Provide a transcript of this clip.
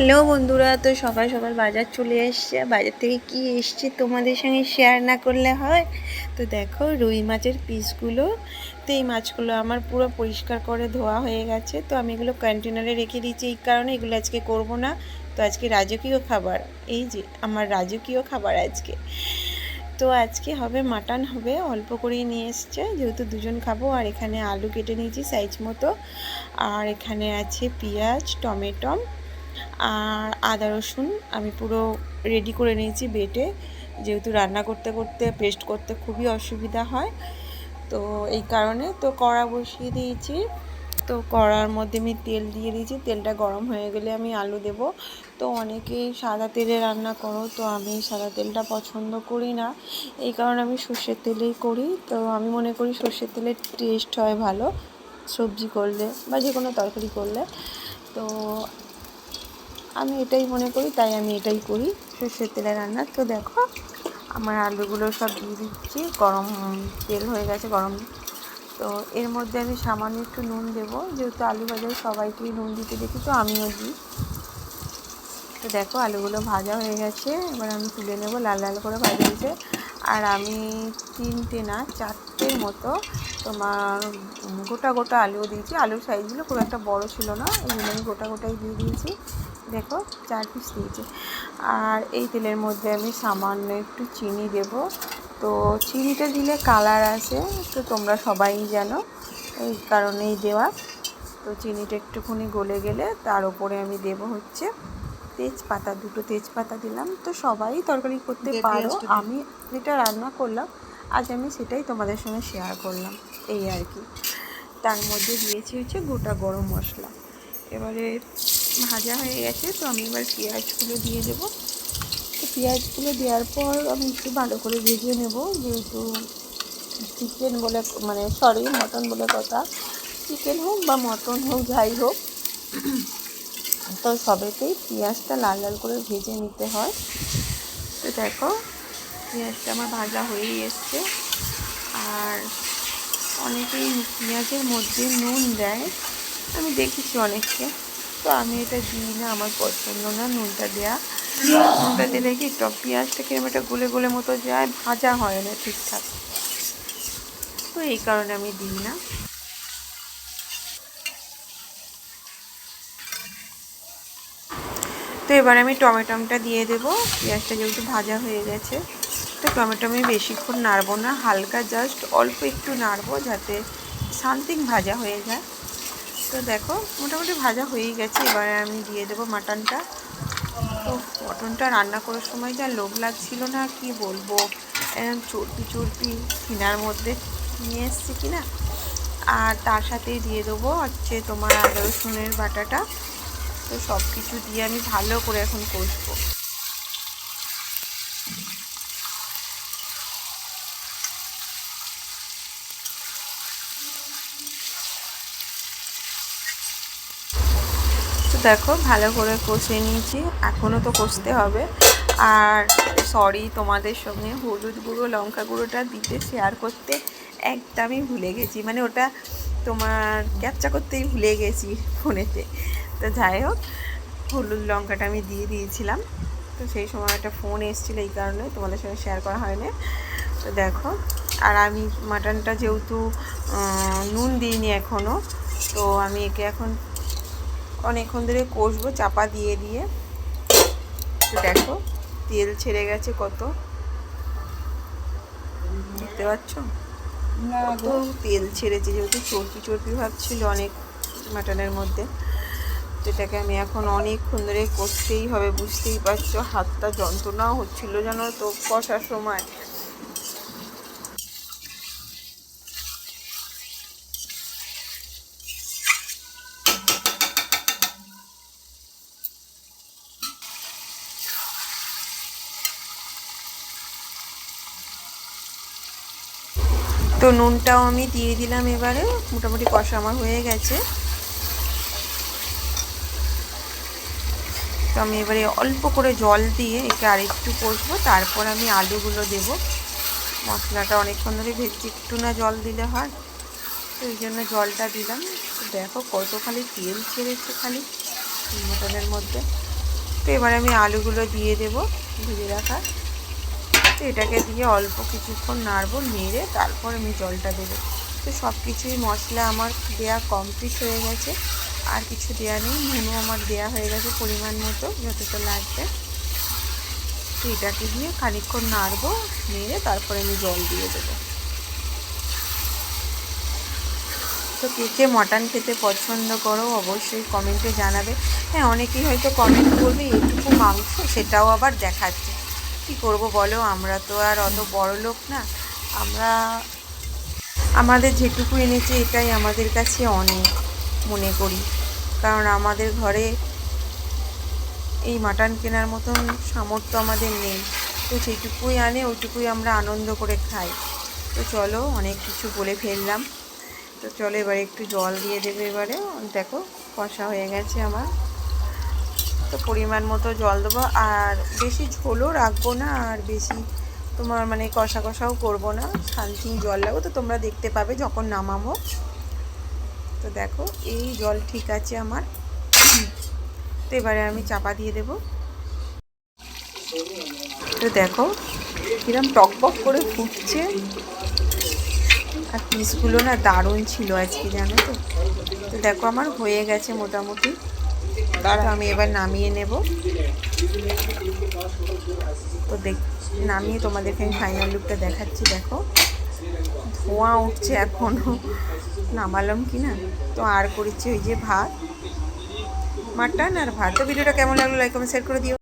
Hello বন্ধুরা, তো সকাল সকাল বাজার চলে এসছে। বাজার থেকে কি এসছে তোমাদের সঙ্গে শেয়ার না করলে হয়? তো দেখো রুই মাছের পিসগুলো। তো এই মাছগুলো আমার পুরো পরিষ্কার করে ধোয়া হয়ে গেছে। তো আমি এগুলো কন্টেনারে রেখে দিয়েছি। এই কারণে এগুলো আজকে করব না। তো আজকে রাজকীয় খাবার। এই যে, আমার রাজকীয় খাবার আজকে। তো আজকে হবে মাটন হবে। অল্প করেই নিয়ে এসছে। যেহেতু দুজন খাব, আর এখানে আলু কেটে নিয়েছি সাইজ মতো। আর এখানে আছে পেঁয়াজ টমেটো আর আদা রসুন আমি পুরো রেডি করে নিয়েছি বেটে। যেহেতু রান্না করতে করতে পেস্ট করতে খুবই অসুবিধা হয়। তো এই কারণে তো কড়া বসিয়ে দিয়েছি। তো কড়ার মধ্যে আমি তেল দিয়ে দিয়েছি। তেলটা গরম হয়ে গেলে আমি আলু দেব। তো অনেকেই সাদা তেলে রান্না করো, তো আমি সাদা তেলটা পছন্দ করি না। এই কারণে আমি সর্ষের তেলেই করি। তো আমি মনে করি সর্ষের তেলের টেস্ট হয় ভালো। সবজি করলে বা যে কোনো তরকারি করলে। তো আমি এটাই মনে করি, তাই আমি এটাই করি। সর্ষের তেলে রান্না। তো দেখো, আমার আলুগুলো সব দিয়ে দিচ্ছি। গরম তেল হয়ে গেছে, গরম। তো এর মধ্যে আমি সামান্য একটু নুন দেবো। যেহেতু আলু ভাজায় সবাইকেই নুন দিতে দেখি, তো আমিও দিই। তো দেখো, আলুগুলো ভাজা হয়ে গেছে। এবার আমি তুলে নেব লাল লাল করে ভাজা হয়েছে। আর আমি তিনটে না চারটের মতো তোমার গোটা গোটা আলুও দিয়েছি। আলুর সাইজগুলো খুব একটা বড় ছিল না, এই জন্য আমি গোটা গোটাই দিয়ে দিয়েছি। দেখো চার পিস দিয়েছি আর এই তেলের মধ্যে আমি সামান্য একটু চিনি দেব। তো চিনিটা দিলে কালার আসে তো তোমরা সবাই জানো এই কারণেই দেওয়া। তো চিনিটা একটুখানি গলে গেলে তার উপরে আমি দেব হচ্ছে তেজপাতা দুটো তেজপাতা দিলাম। তো সবাই তরকারি করতে পারো। আমি যেটা রান্না করলাম আজ আমি সেটাই তোমাদের সঙ্গে শেয়ার করলাম। এই আর কি। তার মধ্যে দিয়েছি হচ্ছে গোটা গরম মশলা। এবারে ভাজা হয়ে গেছে, তো আমি এবার পেঁয়াজগুলো দিয়ে দেবো। তো পেঁয়াজগুলো দেওয়ার পর আমি একটু ভালো করে ভেজে নেব, যেহেতু চিকেন বলে মানে সরি মটন বলে কথা। চিকেন হোক বা মটন হোক, যাই হোক। তো সবেতেই পেঁয়াজটা লাল লাল করে ভেজে নিতে হয়। তো দেখো, পেঁয়াজটা আমার ভাজা হয়েই এসছে। আর অনেকেই পেঁয়াজের মধ্যে নুন দেয়, আমি দেখেছি অনেককে। তো আমি এটা দিই না, আমার পছন্দ না নুনটা দেওয়া নুনটা দিলে কি টক পেঁয়াজটা কিরম একটা গুলে গুলে মতো যায়, ভাজা হয় না ঠিকঠাক। তো এই কারণে আমি দিই না। তো এবার আমি টমেটোমটা দিয়ে দেব। পেঁয়াজটা যেহেতু ভাজা হয়ে গেছে, তো টমেটো আমি বেশিক্ষণ নাড়বো না, হালকা জাস্ট অল্প একটু নাড়বো যাতে সামথিং ভাজা হয়ে যায়। তো দেখো, মোটামুটি ভাজা হয়েই গেছে। এবারে আমি দিয়ে দেবো মাটনটা। তো মটনটা রান্না করার সময় যা লোভ লাগছিল না, কি বলব? একদম চর্পি চর্পি সিনার মধ্যে নিয়ে এসছি কিনা? আর তার সাথেই দিয়ে দেবো হচ্ছে তোমার আদা রসুনের বাটাটা। তো সব কিছু দিয়ে আমি ভালো করে এখন কষবো। দেখো, ভালো করে কষে নিয়েছি। এখনও তো কষতে হবে। আর সরি তোমাদের সঙ্গে, হলুদ গুঁড়ো, লঙ্কা গুঁড়োটা দিতে শেয়ার করতে একদমই ভুলে গেছি। মানে ওটা তোমার ক্যাপচা করতেই ভুলে গেছি ফোনেতে। তো যাই হোক, হলুদ লঙ্কাটা আমি দিয়ে দিয়েছিলাম। তো সেই সময় একটা ফোন এসেছিল এই কারণে তোমাদের সঙ্গে শেয়ার করা হয়নি। তো দেখো, আর আমি মাটনটা যেহেতু নুন দিইনি এখনও তো আমি একে এখন অনেকক্ষণ ধরে কষবো চাপা দিয়ে দিয়ে। তো দেখো তেল ছেড়ে গেছে কত। দেখতে পাচ্ছ? কত তেল ছেড়েছে যেহেতু চর্পি চর্পি ভাব ছিল অনেক মাটনের মধ্যে। যেটাকে আমি এখন অনেকক্ষণ ধরে কষতেই হবে বুঝতেই পারছ হাতটা যন্ত্রণাও হচ্ছিল যেন তো কষার সময়। তো নুনটাও আমি দিয়ে দিলাম এবারে, মোটামুটি কষা আমার হয়ে গেছে। তো আমি এবারে অল্প করে জল দিয়ে একে আরেকটু কষবো, তারপর আমি আলুগুলো দেব। মশলাটা অনেকক্ষণ ধরে ভেজছি, একটু না জল দিলে হয়। তো এই জন্য জলটা দিলাম। দেখো কত খালি তেল ছেড়েছে খালি মটনের মধ্যে। তো এবার আমি আলুগুলো দিয়ে দেব, ভেজে রাখা। তো এটাকে দিয়ে অল্প কিছুক্ষণ নাড়বো, নেড়ে তারপর আমি জলটা দেবো। তো সব কিছুই মশলা আমার দেয়া কমপ্লিট হয়ে গেছে। আর কিছু দেওয়া নেই নুনও আমার দেয়া হয়ে গেছে পরিমাণ মতো, যতটা লাগবে। তো এটাকে দিয়ে খানিকক্ষণ নাড়বো, নেড়ে তারপরে আমি জল দিয়ে দেবো। তো কে কে মটন খেতে পছন্দ করো, অবশ্যই কমেন্টে জানাবে। হ্যাঁ অনেকেই হয়তো কমেন্ট করবে, এটুকু মাংস, সেটাও আবার দেখাচ্ছে। কি করব বলো? আমরা তো আর অত বড় লোক না। আমরা, আমাদের যেটুকু এনেছে এটাই আমাদের কাছে অনেক, মনে করি। কারণ আমাদের ঘরে এই মাটন কেনার মতন সামর্থ্য আমাদের নেই। তো যেটুকুই আনে ওইটুকুই আমরা আনন্দ করে খাই। তো চলো, অনেক কিছু বলে ফেললাম। তো চলো এবারে একটু জল দিয়ে দেবে এবারে। দেখো, কষা হয়ে গেছে আমার। তো পরিমাণ মতো জল দেবো। আর বেশি ঝোলও রাখব না, আর বেশি তোমার মানে কষা কষাও করব না। শান্তি জল লাগবো। তো তোমরা দেখতে পাবে যখন নামাবো। তো দেখো, এই জল ঠিক আছে আমার। তো এবারে আমি চাপা দিয়ে দেব। তো দেখো, কিরম টকবক করে ফুটছে। আর পিসগুলো না দারুণ ছিল আজকে, জানো তো? তো দেখো, আমার হয়ে গেছে মোটামুটি। তার আমি এবার নামিয়ে নেব। তো দেখ, নামিয়ে তোমাদেরকে আমি ফাইনাল লুকটা দেখাচ্ছি, দেখো। ধোঁয়া উঠছে এখনও নামালাম কি না? তো আর করেছি ওই যে ভাত। মাটন আর ভাত। তো ভিডিওটা কেমন লাগল লাইক কমেন্ট শেয়ার করে দিও।